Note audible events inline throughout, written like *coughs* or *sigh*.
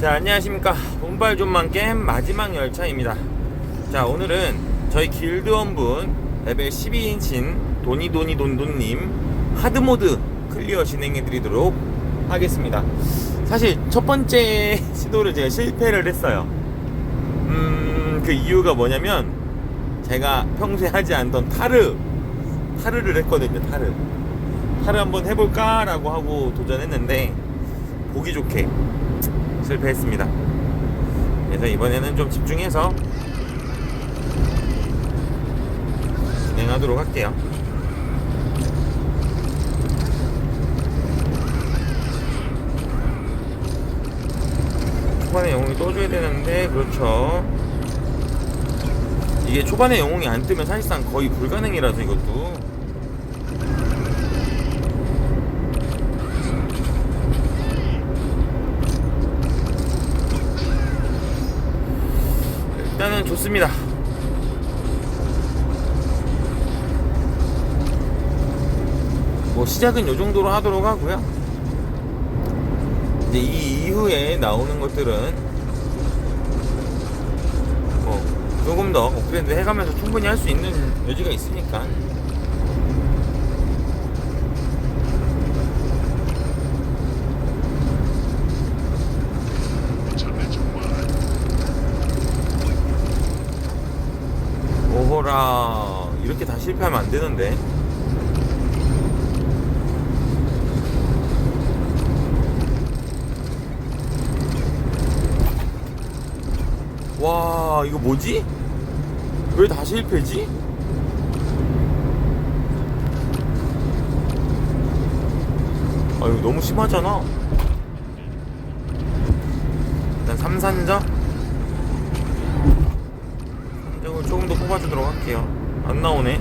자 안녕하십니까. 운빨 좀만 게임 마지막 열차입니다. 자 오늘은 저희 길드원분 레벨 12인친 도니도니 돈돈님 하드모드 클리어 진행해 드리도록 하겠습니다. 사실 첫 번째 *laughs* 시도를 제가 실패를 했어요. 음 그 이유가 뭐냐면 제가 평소에 하지 않던 타르 타르를 했거든요 타르. 타르 한번 해볼까 라고 하고 도전했는데 보기 좋게 실패했습니다. 그래서 이번에는 좀 집중해서 진행하도록 할게요. 초반에 영웅이 떠줘야 되는데 그렇죠. 이게 초반에 영웅이 안 뜨면 사실상 거의 불가능이라서 이것도 일단은 좋습니다. 뭐 시작은 요 정도로 하도록 하고요. 이제 이 이후에 나오는 것들은 뭐 조금 더 업그레이드 해가면서 충분히 할 수 있는 여지가 있으니까 오호라 이렇게 다 실패하면 안 되는데 와 이거 뭐지? 왜 다 실패지? 아 이거 너무 심하잖아 일단 삼산자 이걸 조금 더 뽑아주도록 할게요. 안 나오네.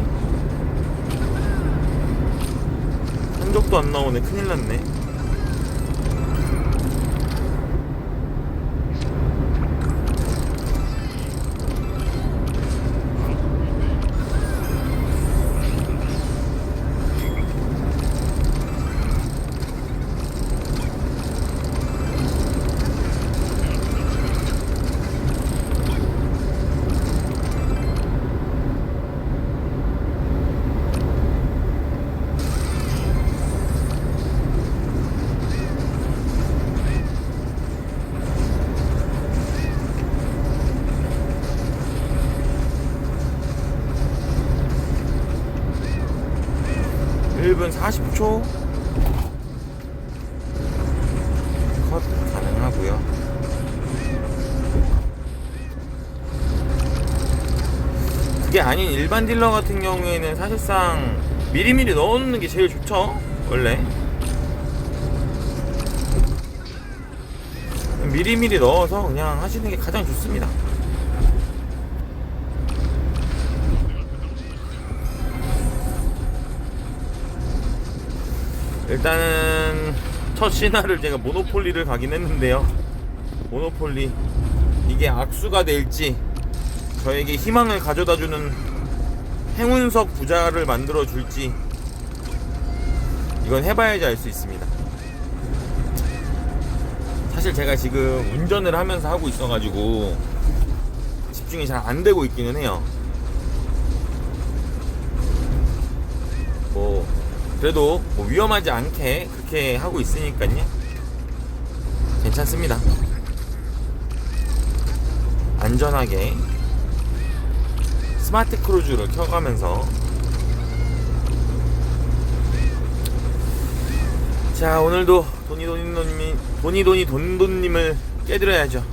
한적도 안 나오네. 큰일 났네. 일분 40초 컷 가능하고요. 그게 아닌 일반 딜러 같은 경우에는 사실상 미리미리 넣어놓는 게 제일 좋죠. 원래 미리미리 넣어서 그냥 하시는 게 가장 좋습니다. 일단은 첫 신화를 제가 모노폴리를 가긴 했는데요. 모노폴리 이게 악수가 될지 저에게 희망을 가져다주는 행운석 부자를 만들어 줄지 이건 해봐야지 알 수 있습니다. 사실 제가 지금 운전을 하면서 하고 있어가지고 집중이 잘 안 되고 있기는 해요. 뭐 그래도 뭐 위험하지 않게 그렇게 하고 있으니까요. 괜찮습니다. 안전하게 스마트 크루즈를 켜가면서 자 오늘도 도니도니님이 도니도니 돈돈님을 깨드려야죠.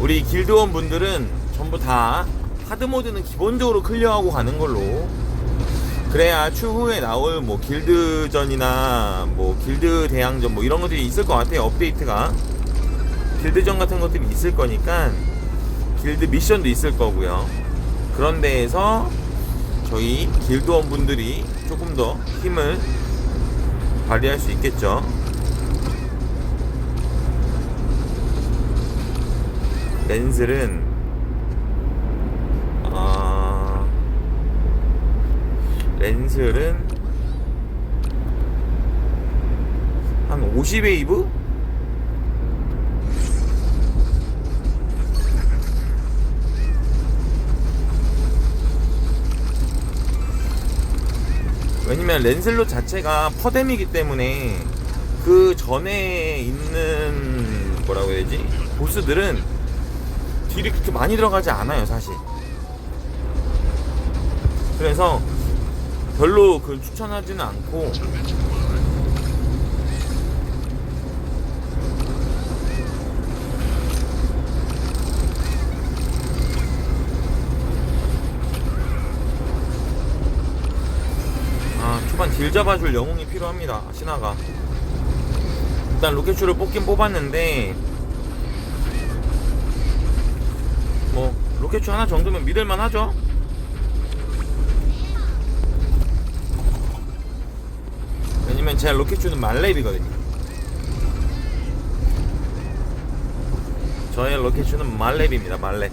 우리 길드원 분들은 전부 다 하드 모드는 기본적으로 클리어하고 가는 걸로. 그래야 추후에 나올 뭐 길드전이나 뭐 길드 대항전 뭐 이런 것들이 있을 것 같아요 업데이트가. 길드전 같은 것들이 있을 거니까 길드 미션도 있을 거고요. 그런 데에서 저희 길드원 분들이 조금 더 힘을 발휘할 수 있겠죠. 렌즈는 아 렌즈는 한 50웨이브? 왜냐면 렌슬롯 자체가 퍼뎀이기 때문에 그 전에 있는 뭐라고 해야 되지? 보스들은 딜이 그렇게 많이 들어가지 않아요 사실 그래서 별로 그 추천하지는 않고. 아 초반 딜 잡아줄 영웅이 필요합니다 신화가. 일단 로켓슈를 뽑긴 뽑았는데 뭐 로켓슈 하나 정도면 믿을만 하죠 왜냐면 제 로켓슈는 말렙이거든요. 저의 로켓슈는 말렙입니다 말렙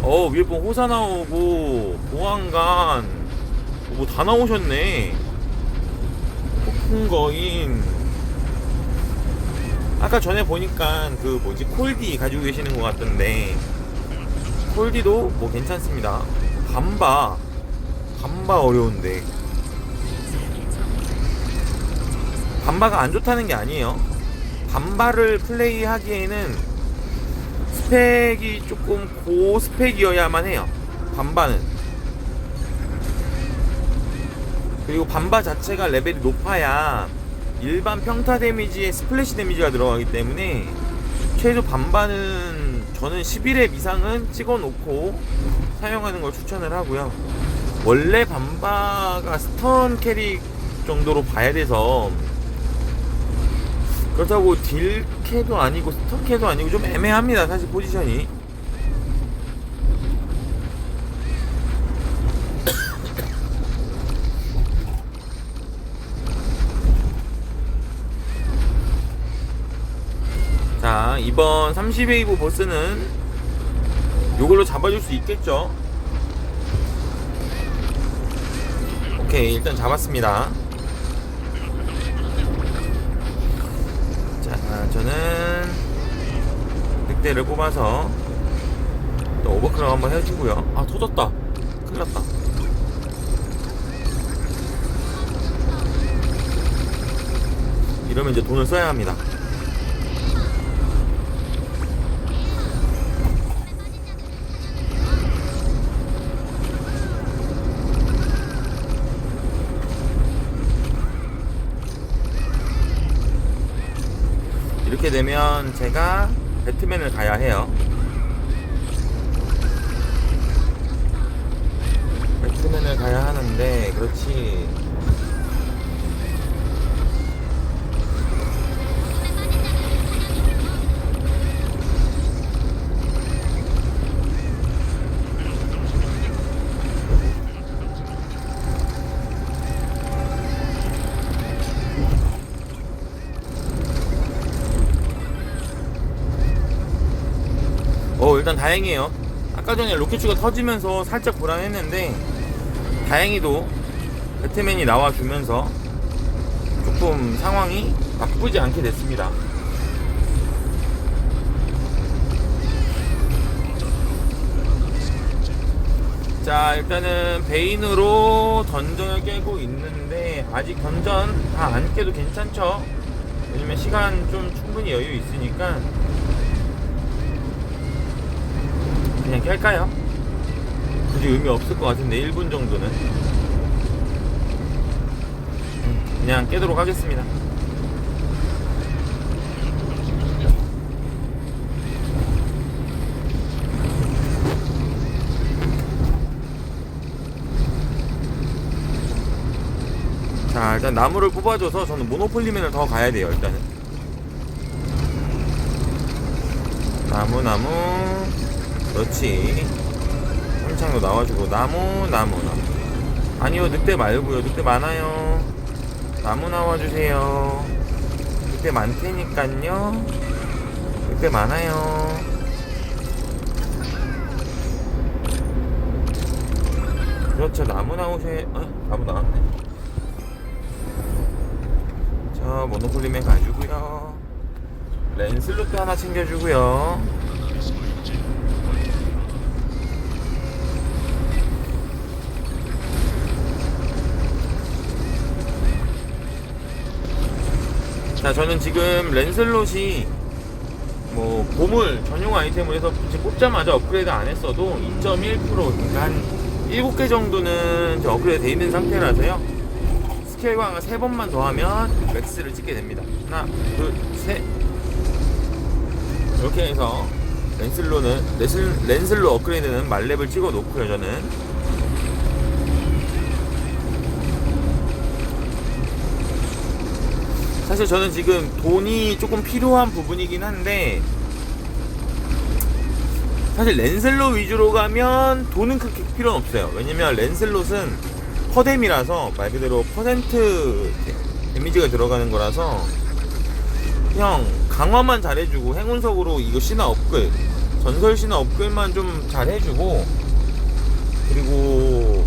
어 위에 보면 호사 나오고 보안관. 뭐 다 나오셨네. 폭풍 거인. 아까 전에 보니까 그 뭐지 콜디 가지고 계시는 것 같던데. 콜디도 뭐 괜찮습니다. 반바. 반바 어려운데 반바가 안 좋다는 게 아니에요. 반바를 플레이하기에는 스펙이 조금 고 스펙이어야만 해요. 반바는. 그리고 반바 자체가 레벨이 높아야 일반 평타 데미지에 스플래시 데미지가 들어가기 때문에 최소 반바는 저는 11회 이상은 찍어 놓고 사용하는 걸 추천을 하고요. 원래 반바가 스턴 캐릭 정도로 봐야 돼서 그렇다고 딜캐도 아니고 스턴캐도 아니고 좀 애매합니다 사실 포지션이. *coughs* 자 이번 30웨이브 보스는 요걸로 잡아줄 수 있겠죠? 오케이 일단 잡았습니다 자 저는 늑대를 뽑아서 또 오버클럭 한번 해주고요. 아 터졌다. 큰일 났다. 이러면 이제 돈을 써야 합니다 되면 제가 배트맨을 가야 해요. 배트맨을 가야 하는데, 그렇지. 다행이에요. 아까 전에 로켓추가 터지면서 살짝 불안했는데 다행히도 배트맨이 나와주면서 조금 상황이 나쁘지 않게 됐습니다. 자 일단은 베인으로 던전을 깨고 있는데 아직 던전 다 안 깨도 괜찮죠? 왜냐면 시간 좀 충분히 여유 있으니까 그냥 깰까요? 굳이 의미 없을 것 같은데 1분 정도는? 음, 그냥 깨도록 하겠습니다. 자 일단 나무를 뽑아줘서 저는 모노폴리맨을 더 가야 돼요 일단은. 나무 나무 그렇지 한창도 나와주고 나무 나무 나무 아니요 늑대 말고요 늑대 많아요 나무 나와주세요 늑대 많테니깐요 늑대 많아요 그렇죠 나무 나오셔 어? 나무 나왔네 챙겨주고요. 모노폴리메 가주고요. 렌슬로도 하나 챙겨주고요. 자, 저는 지금 렌슬롯이 뭐 보물 전용 아이템을 해서 지금 뽑자마자 업그레이드 안 했어도 2.1% 그러니까 한 7개 정도는 업그레이드 돼 있는 상태라서요. 스케일 강화 3번만 더 하면 맥스를 찍게 됩니다. 하나, 둘, 셋. 이렇게 해서 렌슬로는 렌슬, 렌슬로 업그레이드는 말렙을 찍어 놓고요, 저는. 사실 저는 지금 돈이 조금 필요한 부분이긴 한데 사실 렌슬롯 위주로 가면 돈은 그렇게 필요는 없어요. 왜냐면 렌슬롯은 퍼뎀이라서 말 그대로 퍼센트 데미지가 들어가는 거라서 그냥 강화만 잘해주고 행운석으로 이거 신화 업글 전설 신화 업글만 좀 잘해주고 그리고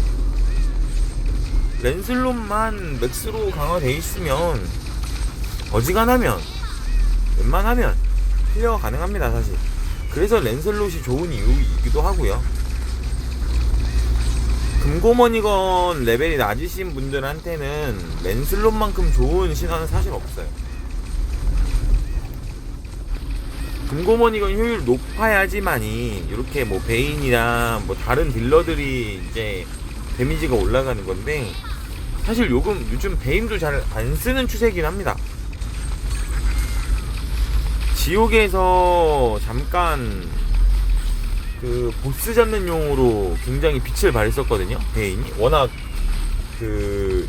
렌슬롯만 맥스로 강화돼 있으면 어지간하면 웬만하면 클리어가 가능합니다 사실. 그래서 렌슬롯이 좋은 이유이기도 하고요. 금고머니건 레벨이 낮으신 분들한테는 렌슬롯만큼 좋은 신화는 사실 없어요. 금고머니건 효율 높아야지만이 이렇게 뭐 베인이나 뭐 다른 딜러들이 이제 데미지가 올라가는 건데 사실 요금 요즘 베인도 잘 안 쓰는 추세긴 합니다 지옥에서 잠깐 그 보스 잡는 용으로 굉장히 빛을 발했었거든요 베인이. 워낙 그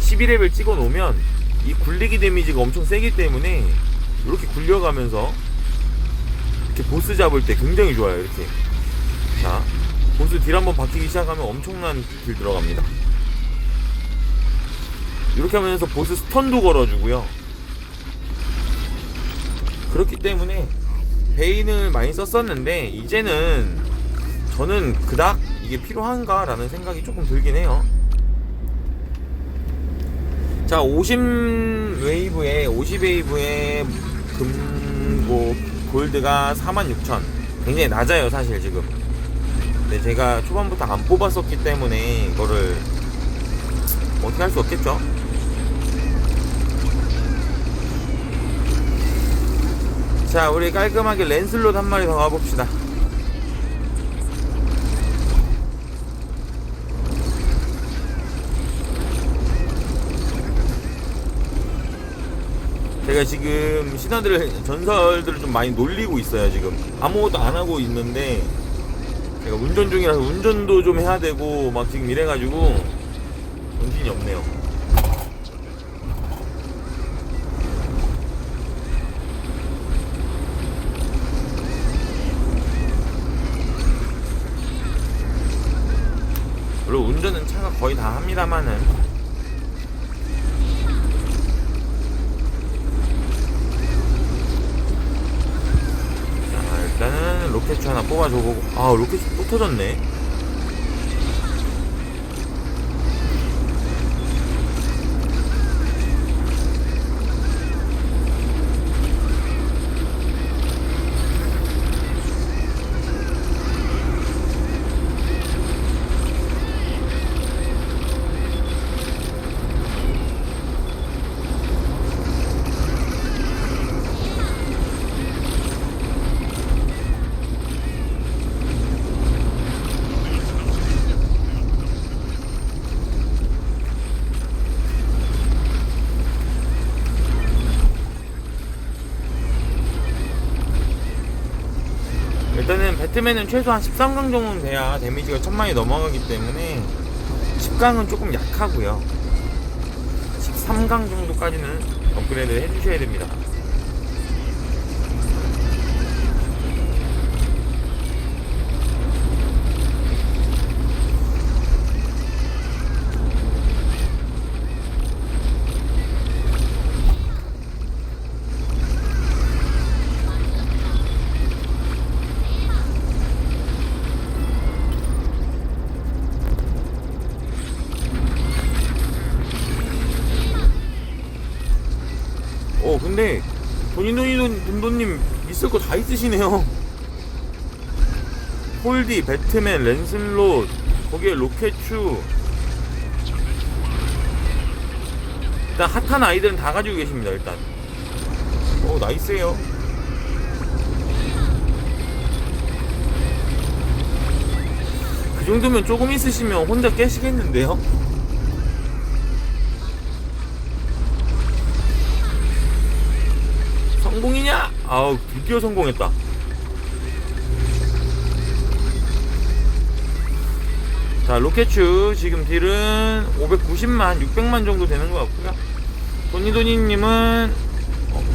11렙을 찍어 놓으면 이 굴리기 데미지가 엄청 세기 때문에 이렇게 굴려가면서 이렇게 보스 잡을 때 굉장히 좋아요 이렇게. 자 보스 딜 한번 박히기 시작하면 엄청난 딜 들어갑니다. 이렇게 하면서 보스 스턴도 걸어주고요 그렇기 때문에 베인을 많이 썼었는데 이제는 저는 그닥 이게 필요한가 라는 생각이 조금 들긴 해요. 자 50 웨이브에 50 웨이브에 금고 골드가 46,000 굉장히 낮아요 사실 지금. 근데 제가 초반부터 안 뽑았었기 때문에 이거를 어떻게 할 수 없겠죠 자 우리 깔끔하게 랜슬롯 한 마리 더 가봅시다. 제가 지금 신화들을 전설들을 좀 많이 놀리고 있어요 지금. 아무것도 안 하고 있는데 제가 운전 중이라서 운전도 좀 해야 되고 막 지금 이래가지고 정신이 없네요 물론 운전은 차가 거의 다 합니다만은. 자 일단은 로켓 하나 뽑아줘보고. 아 로켓 또 터졌네 일단은 배트맨은 최소한 13강 정도는 돼야 데미지가 1000만이 넘어가기 때문에 10강은 조금 약하고요. 13강 정도까지는 업그레이드 해주셔야 됩니다 다 있으시네요. 홀디, 배트맨, 랜슬롯, 거기에 로켓추. 일단 핫한 아이들은 다 가지고 계십니다. 일단. 오 나이스해요. 그 정도면 조금 있으시면 혼자 깨시겠는데요? 성공이냐? 아우 드디어 성공했다. 자 로켓추 지금 딜은 590만 600만 정도 되는 것 같고요. 도니도니님은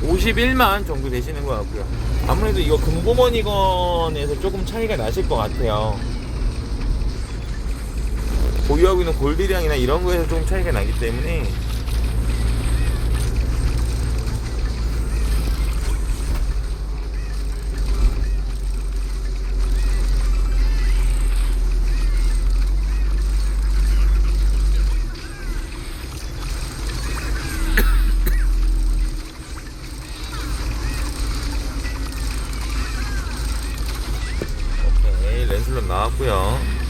51만 정도 되시는 것 같고요. 아무래도 이거 금고머니건에서 조금 차이가 나실 것 같아요. 보유하고 있는 골드량이나 이런 거에서 좀 차이가 나기 때문에 오케이 렌슬롯 나왔고요.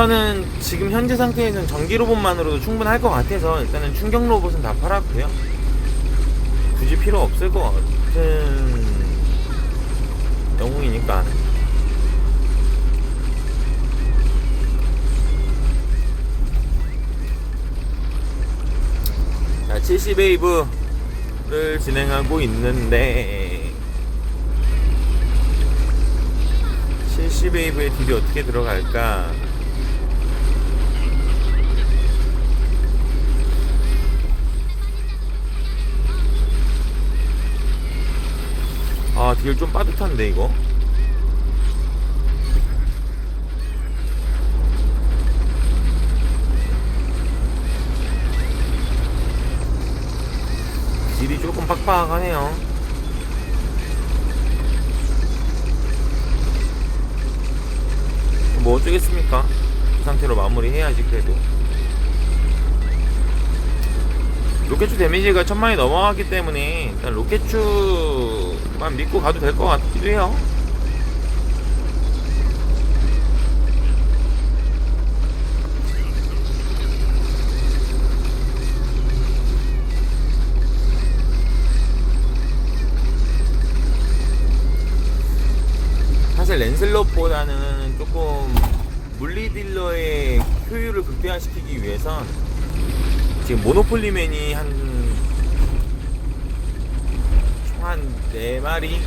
스터는 지금 현재 상태에서는 전기 로봇만으로도 충분할 것 같아서 일단은 충격 로봇은 다 팔았고요. 굳이 필요 없을 것 같은 영웅이니까. 자, 70웨이브를 진행하고 있는데 70웨이브의 딜이 어떻게 들어갈까? 아, 딜좀 빠듯한데 이거. 딜이 조금 빡빡하네요. 뭐 어쩌겠습니까? 이 상태로 마무리해야지 그래도. 로켓추 데미지가 천만이 넘어갔기 때문에 일단 로켓추 만 믿고 가도 될 것 같기도 해요. 사실 랜슬롯보다는 조금 물리딜러의 효율을 극대화시키기 위해선 지금 모노폴리맨이 한총 한 4마리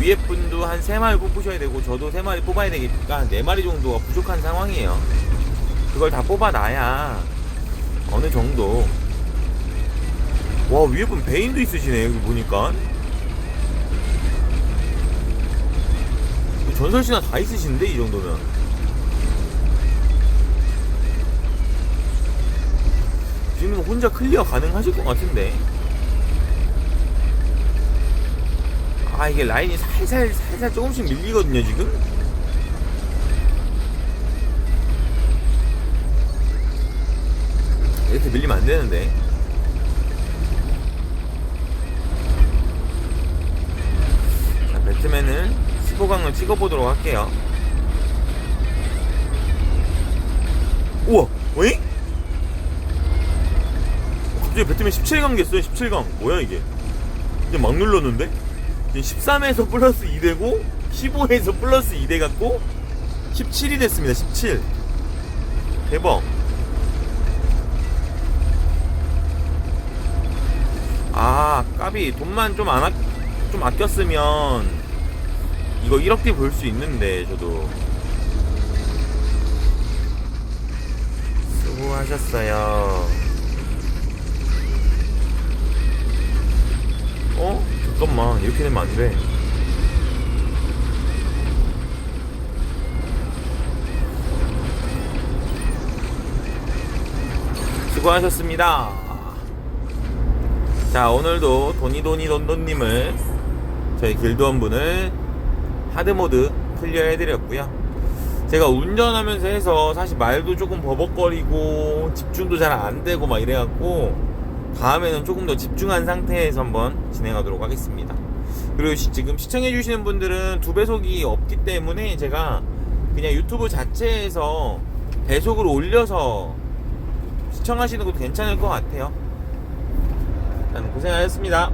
위에 분도 한 3마리 뽑으셔야 되고 저도 3마리 뽑아야 되니까 4마리 정도가 부족한 상황이에요. 그걸 다 뽑아놔야 어느 정도. 와 위에 분 베인도 있으시네 여기 보니까. 전설신화 다 있으신데 이 정도면. 지금 혼자 클리어 가능하실 것 같은데 아 이게 라인이 살살 살살 조금씩 밀리거든요 지금? 이렇게 밀리면 안 되는데. 자 배트맨을 15강을 찍어보도록 할게요. 우와 어잉? 갑자기 배트맨 17강 됐어요 17강. 뭐야 이게? 이제 막 눌렀는데 13에서 플러스 2 되고 15에서 플러스 2 돼갖고 17이 됐습니다. 17 대박. 아 까비 돈만 좀 안 아, 좀 아꼈으면 이거 1억대 볼 수 있는데 저도. 수고하셨어요. 어? 잠깐만 이렇게 되면 안돼. 수고하셨습니다. 자 오늘도 도니도니돈돈님을 저희 길드원분을 하드모드 클리어 해드렸고요. 제가 운전하면서 해서 사실 말도 조금 버벅거리고 집중도 잘 안 되고 막 이래갖고 다음에는 조금 더 집중한 상태에서 한번 진행하도록 하겠습니다. 그리고 시- 지금 시청해주시는 분들은 두 배속이 없기 때문에 제가 그냥 유튜브 자체에서 배속으로 올려서 시청하시는 것도 괜찮을 것 같아요. 고생하셨습니다